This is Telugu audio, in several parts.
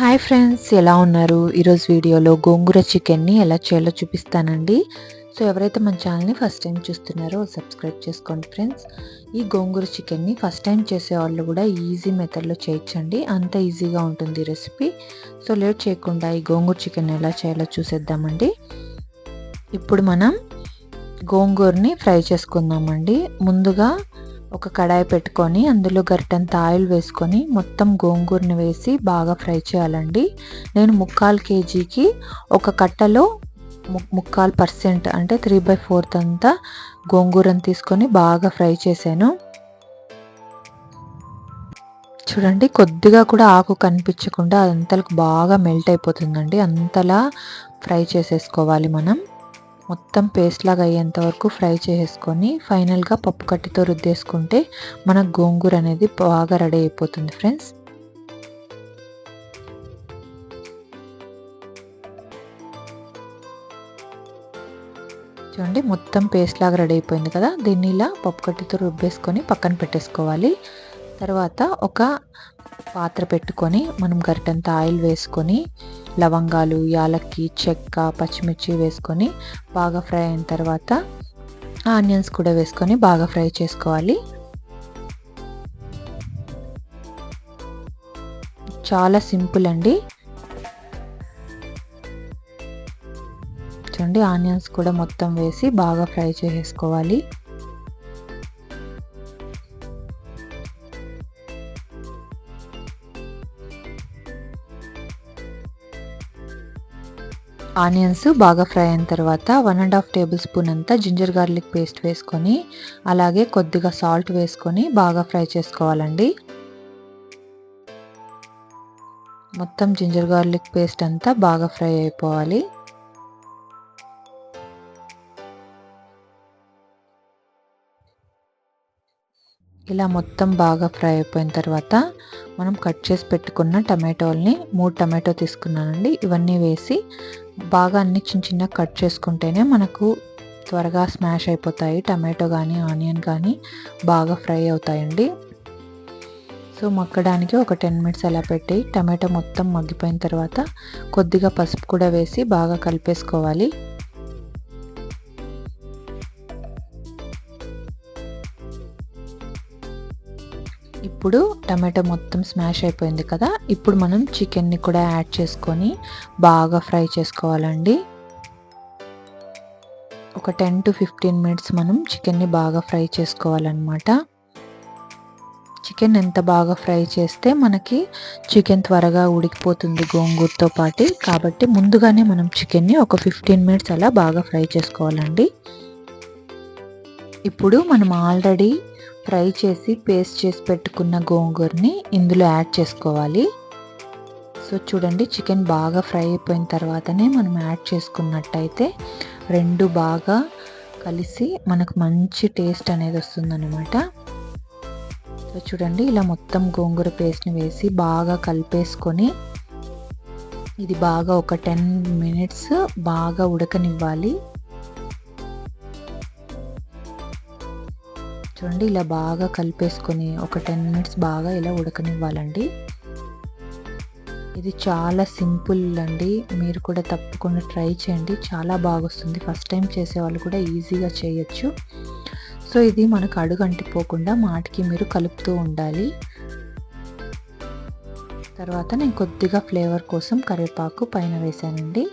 హాయ్ ఫ్రెండ్స్ ఎలా ఉన్నారు? ఈరోజు వీడియోలో గోంగూర చికెన్ని ఎలా చేయాలో చూపిస్తానండి. సో ఎవరైతే మన ఛానల్ని ఫస్ట్ టైం చూస్తున్నారో సబ్స్క్రైబ్ చేసుకోండి ఫ్రెండ్స్. ఈ గోంగూర చికెన్ని ఫస్ట్ టైం చేసే వాళ్ళు కూడా ఈజీ మెథడ్లో చేయొచ్చండి. అంత ఈజీగా ఉంటుంది రెసిపీ. సో లేట్ చేయకుండా ఈ గోంగూర చికెన్ ఎలా చేయాలో చూసేద్దామండి. ఇప్పుడు మనం గోంగూరని ఫ్రై చేసుకుందామండి. ముందుగా ఒక కడాయి పెట్టుకొని అందులో గరిటంత ఆయిల్ వేసుకొని మొత్తం గోంగూరని వేసి బాగా ఫ్రై చేయాలండి. నేను ముక్కాలు కేజీకి ఒక కట్టలో ముక్కాలు పర్సెంట్ అంటే త్రీ బై ఫోర్త్ అంతా గోంగూరని తీసుకొని బాగా ఫ్రై చేశాను. చూడండి కొద్దిగా కూడా ఆకు కనిపించకుండా అదంతలకు బాగా మెల్ట్ అయిపోతుందండి. అంతలా ఫ్రై చేసేసుకోవాలి మనం. మొత్తం పేస్ట్ లాగా అయ్యేంత వరకు ఫ్రై చేసుకొని ఫైనల్గా పప్పు కట్టితో రుద్దేసుకుంటే మన గోంగూర అనేది బాగా రెడీ అయిపోతుంది ఫ్రెండ్స్. చూడండి మొత్తం పేస్ట్ లాగా రెడీ అయిపోయింది కదా దీన్ని ఇలా పప్పు కట్టితో రుబ్బేసుకొని పక్కన పెట్టేసుకోవాలి. తర్వాత ఒక పాత్ర పెట్టుకొని మనం గరిటంత ఆయిల్ వేసుకొని లవంగాలు యాలక్కి చెక్క పచ్చిమిర్చి వేసుకొని బాగా ఫ్రై అయిన తర్వాత ఆనియన్స్ కూడా వేసుకొని బాగా ఫ్రై చేసుకోవాలి. చాలా సింపుల్ అండి. చూడండి ఆనియన్స్ కూడా మొత్తం వేసి బాగా ఫ్రై చేసుకోవాలి ఆనియన్స్ బాగా ఫ్రై అయిన తర్వాత one and half tablespoon అంతా జింజర్ గార్లిక్ పేస్ట్ వేసుకొని అలాగే కొద్దిగా సాల్ట్ వేసుకొని బాగా ఫ్రై చేసుకోవాలండి. మొత్తం జింజర్ గార్లిక్ పేస్ట్ అంతా బాగా ఫ్రై అయిపోవాలి. ఇలా మొత్తం బాగా ఫ్రై అయిపోయిన తర్వాత మనం కట్ చేసి పెట్టుకున్న టమాటోల్ని మూడు టమాటో తీసుకున్నానండి ఇవన్నీ వేసి బాగా అన్ని చిన్న చిన్న కట్ చేసుకుంటేనే మనకు త్వరగా స్మాష్ అయిపోతాయి. టమాటో కానీ ఆనియన్ కానీ బాగా ఫ్రై అవుతాయండి. సో మక్కడానికి ఒక టెన్ మినిట్స్ అలా పెట్టి టమాటో మొత్తం మగ్గిపోయిన తర్వాత కొద్దిగా పసుపు కూడా వేసి బాగా కలిపేసుకోవాలి. ఇప్పుడు టమాటో మొత్తం స్మాష్ అయిపోయింది కదా ఇప్పుడు మనం చికెన్ని కూడా యాడ్ చేసుకొని బాగా ఫ్రై చేసుకోవాలండి. ఒక టెన్ టు ఫిఫ్టీన్ మినిట్స్ మనం చికెన్ని బాగా ఫ్రై చేసుకోవాలన్నమాట. చికెన్ ఎంత బాగా ఫ్రై చేస్తే మనకి చికెన్ త్వరగా ఉడికిపోతుంది గోంగూరతో పాటు. కాబట్టి ముందుగానే మనం చికెన్ని ఒక ఫిఫ్టీన్ మినిట్స్ అలా బాగా ఫ్రై చేసుకోవాలండి. ఇప్పుడు మనం ఆల్రెడీ ఫ్రై చేసి పేస్ట్ చేసి పెట్టుకున్న గోంగూరని ఇందులో యాడ్ చేసుకోవాలి. సో చూడండి చికెన్ బాగా ఫ్రై అయిపోయిన తర్వాతనే మనం యాడ్ చేసుకున్నట్టయితే రెండు బాగా కలిసి మనకు మంచి టేస్ట్ అనేది వస్తుందన్నమాట. సో చూడండి ఇలా మొత్తం గోంగూర పేస్ట్ని వేసి బాగా కలిపేసుకొని ఇది బాగా ఒక టెన్ మినిట్స్ బాగా ఉడకనివ్వాలి. చూడండి ఇలా బాగా కలిపేసుకొని ఒక టెన్ మినిట్స్ బాగా ఇలా ఉడకనివ్వాలండి. ఇది చాలా సింపుల్ అండి. మీరు కూడా తప్పకుండా ట్రై చేయండి. చాలా బాగా వస్తుంది ఫస్ట్ టైం చేసే వాళ్ళు కూడా ఈజీగా చేయొచ్చు. సో ఇది మనకు అడుగు అంటిపోకుండా మాటికి మీరు కలుపుతూ ఉండాలి. తర్వాత నేను కొద్దిగా ఫ్లేవర్ కోసం కరివేపాకు పైన వేశానండి.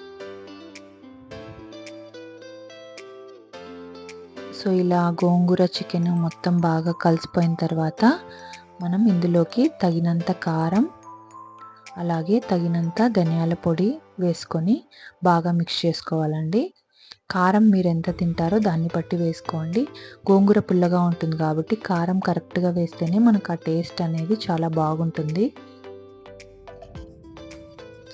సో ఇలా గోంగూర చికెన్ మొత్తం బాగా కలిసిపోయిన తర్వాత మనం ఇందులోకి తగినంత కారం అలాగే తగినంత ధనియాల పొడి వేసుకొని బాగా మిక్స్ చేసుకోవాలండి. కారం మీరు ఎంత తింటారో దాన్ని బట్టి వేసుకోండి. గోంగూర పుల్లగా ఉంటుంది కాబట్టి కారం కరెక్ట్గా వేస్తేనే మనకు ఆ టేస్ట్ అనేది చాలా బాగుంటుంది.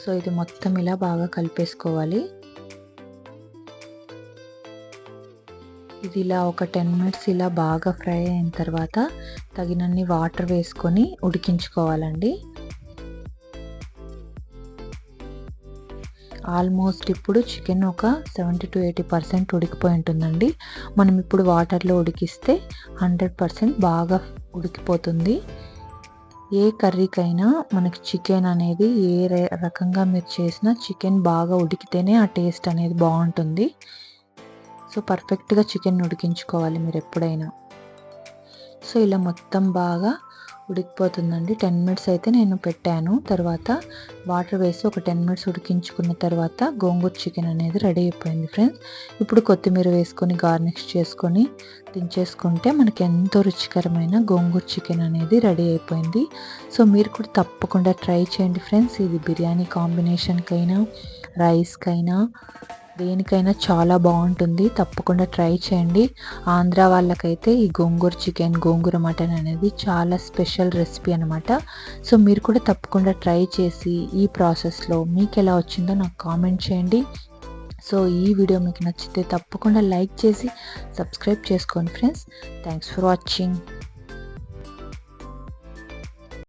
సో ఇది మొత్తం ఇలా బాగా కలిపేసుకోవాలి. ఇది ఇలా ఒక టెన్ మినిట్స్ ఇలా బాగా ఫ్రై అయిన తర్వాత తగినన్ని వాటర్ వేసుకొని ఉడికించుకోవాలండి. ఆల్మోస్ట్ ఇప్పుడు చికెన్ ఒక సెవెంటీ టు ఎయిటీ పర్సెంట్ ఉడికిపోయి ఉంటుందండి. మనం ఇప్పుడు వాటర్లో ఉడికిస్తే హండ్రెడ్ పర్సెంట్ బాగా ఉడికిపోతుంది. ఏ కర్రీకైనా మనకి చికెన్ అనేది ఏ రకంగా మీరు చేసినా చికెన్ బాగా ఉడికితేనే ఆ టేస్ట్ అనేది బాగుంటుంది. సో పర్ఫెక్ట్గా చికెన్ ఉడికించుకోవాలి మీరు ఎప్పుడైనా. సో ఇలా మొత్తం బాగా ఉడికిపోతుందండి. టెన్ మినిట్స్ అయితే నేను పెట్టాను. తర్వాత వాటర్ వేసి ఒక టెన్ మినిట్స్ ఉడికించుకున్న తర్వాత గోంగూర చికెన్ అనేది రెడీ అయిపోయింది ఫ్రెండ్స్ ఇప్పుడు కొత్తిమీర వేసుకొని గార్నిష్ చేసుకొని దించేసుకుంటే మనకి ఎంతో రుచికరమైన గోంగూర చికెన్ అనేది రెడీ అయిపోయింది. సో మీరు కూడా తప్పకుండా ట్రై చేయండి ఫ్రెండ్స్ ఇది బిర్యానీ కాంబినేషన్కైనా రైస్కైనా దేనికైనా చాలా బాగుంటుంది. తప్పకుండా ట్రై చేయండి. ఆంధ్ర వాళ్ళకైతే ఈ గోంగూర చికెన్ గోంగూర మటన్ అనేది చాలా స్పెషల్ రెసిపీ అనమాట సో మీరు కూడా తప్పకుండా ట్రై చేసి ఈ ప్రాసెస్లో మీకు ఎలా వచ్చిందో నాకు కామెంట్ చేయండి. సో ఈ వీడియో మీకు నచ్చితే తప్పకుండా లైక్ చేసి సబ్స్క్రైబ్ చేసుకోండి ఫ్రెండ్స్. Thanks for watching.